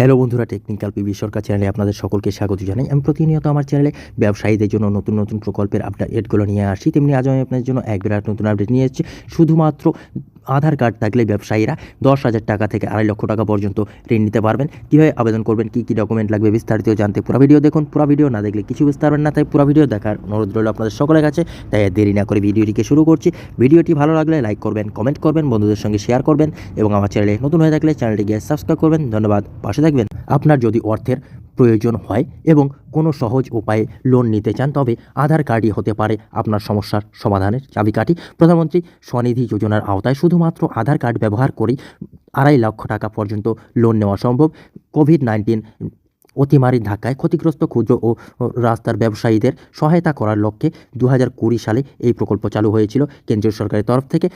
Hello বন্ধুরা, technical PB সরকার চ্যানেলে আপনাদের সকলকে স্বাগত জানাই। আমি প্রতিনিয়ত আমার চ্যানেলে ব্যবসায়ীদের জন্য নতুন নতুন প্রকল্পের আপডেটগুলো নিয়ে আসি। তেমনি আজ আমি আপনাদের জন্য এক বিরাট নতুন আপডেট নিয়ে এসেছি। শুধুমাত্র আধার কার্ড থাকলে ব্যবসায়ীরা দশ হাজার টাকা থেকে আড়াই লক্ষ টাকা পর্যন্ত ঋণ নিতে পারবেন। কীভাবে আবেদন করবেন, কী কী ডকুমেন্ট লাগবে বিস্তারিত জানতে পুরো ভিডিও দেখুন। পুরো ভিডিও না দেখলে কিছু বুঝতে পারবেন না, তাই পুরো ভিডিও দেখার অনুরোধ রইল আপনাদের সকলের কাছে। তাই দেরি না করে ভিডিওটিকে শুরু করছি। ভিডিওটি ভালো লাগলে লাইক করবেন কমেন্ট করবেন, বন্ধুদের সঙ্গে শেয়ার করবেন এবং আমার চ্যানেলে নতুন হয়ে থাকলে চ্যানেলটি চ্যানেলটিকে সাবস্ক্রাইব করবেন। ধন্যবাদ, পাশে থাকবেন। আপনার যদি অর্থের প্রয়োজন হয় এবং কোনো সহজ উপায়ে লোন নিতে চান, তবে আধার কার্ডই হতে পারে আপনার সমস্যার সমাধানের চাবিকাঠি। প্রধানমন্ত্রী স্বনিধি যোজনার আওতায় শুধুমাত্র আধার কার্ড ব্যবহার করেই আড়াই লক্ষ টাকা পর্যন্ত লোন নেওয়া সম্ভব। কোভিড নাইন্টিন অতিমারির ধাক্কায় ক্ষতিগ্রস্ত ক্ষুদ্র ও রাস্তার ব্যবসায়ীদের সহায়তা করার লক্ষ্যে দু হাজার কুড়ি সালে এই প্রকল্প চালু হয়েছিল। কেন্দ্রীয় সরকারের তরফ থেকে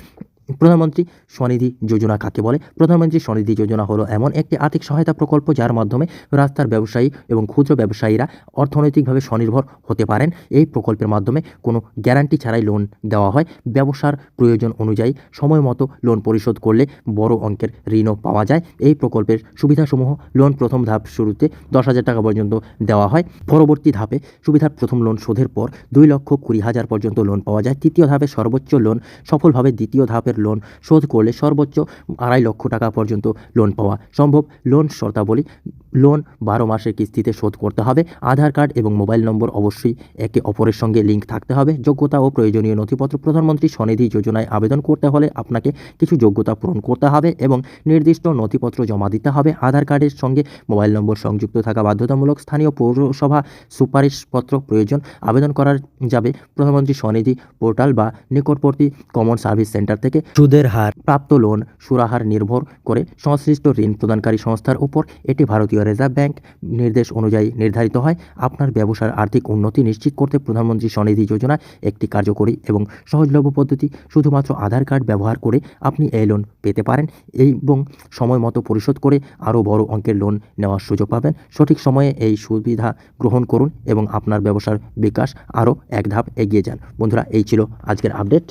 প্রধানমন্ত্রী স্বনিধি যোজনা কাকে বলে? প্রধানমন্ত্রী স্বনিধি যোজনা হলো এমন একটি আর্থিক সহায়তা প্রকল্প যার মাধ্যমে রাস্তার ব্যবসায়ী এবং ক্ষুদ্র ব্যবসায়ীরা অর্থনৈতিকভাবে স্বনির্ভর হতে পারেন। এই প্রকল্পের মাধ্যমে কোনো গ্যারান্টি ছাড়াই লোন দেওয়া হয়। ব্যবসার প্রয়োজন অনুযায়ী সময় মতো লোন পরিশোধ করলে বড় অঙ্কের ঋণও পাওয়া যায়। এই প্রকল্পের সুবিধাসমূহ লোন প্রথম ধাপ শুরুতে দশ হাজার টাকা পর্যন্ত দেওয়া হয়। পরবর্তী ধাপে সুবিধার প্রথম লোন শোধের পর দুই লক্ষ কুড়ি হাজার পর্যন্ত লোন পাওয়া যায়। তৃতীয় ধাপে সর্বোচ্চ লোন সফলভাবে দ্বিতীয় ধাপের লোন শোধ করলে সর্বোচ্চ আড়াই লক্ষ টাকা পর্যন্ত লোন পাওয়া সম্ভব। লোন শর্তাবলী লোন, বারো মাসের কিস্তিতে শোধ করতে হবে। আধার কার্ড এবং মোবাইল নম্বর অবশ্যই একে অপরের সঙ্গে লিঙ্ক থাকতে হবে। যোগ্যতা ও প্রয়োজনীয় নথিপত্র প্রধানমন্ত্রী স্বনিধি যোজনায় আবেদন করতে হলে আপনাকে কিছু যোগ্যতা পূরণ করতে হবে এবং নির্দিষ্ট নথিপত্র জমা দিতে হবে। আধার কার্ডের সঙ্গে মোবাইল নম্বর সংযুক্ত থাকা বাধ্যতামূলক স্থানীয় পৌরসভা সুপারিশপত্র প্রয়োজন। আবেদন করা যাবে প্রধানমন্ত্রী স্বনিধি পোর্টাল বা নিকটবর্তী কমন সার্ভিস সেন্টার থেকে। সুদের হার, প্রাপ্ত লোন, সুরাহার নির্ভর করে সংশ্লিষ্ট ঋণ প্রদানকারী সংস্থার উপর। এটি ভারতীয় রিজার্ভ ব্যাংক নির্দেশ অনুযায়ী নির্ধারিত হয়, আপনার ব্যবসার আর্থিক উন্নতি নিশ্চিত করতে প্রধানমন্ত্রী স্বনিধি যোজনা একটি কার্যকরী এবং সহজলভ্য পদ্ধতি, শুধুমাত্র আধার কার্ড ব্যবহার করে আপনি এই লোন পেতে পারেন এবং সময় মতো পরিশোধ করে আরও বড় অঙ্কের লোন নেওয়ার সুযোগ পাবেন। সঠিক সময়ে এই সুবিধা গ্রহণ করুন এবং আপনার ব্যবসার বিকাশ আরও এক ধাপ এগিয়ে যান। বন্ধুরা, এই ছিল আজকের আপডেট।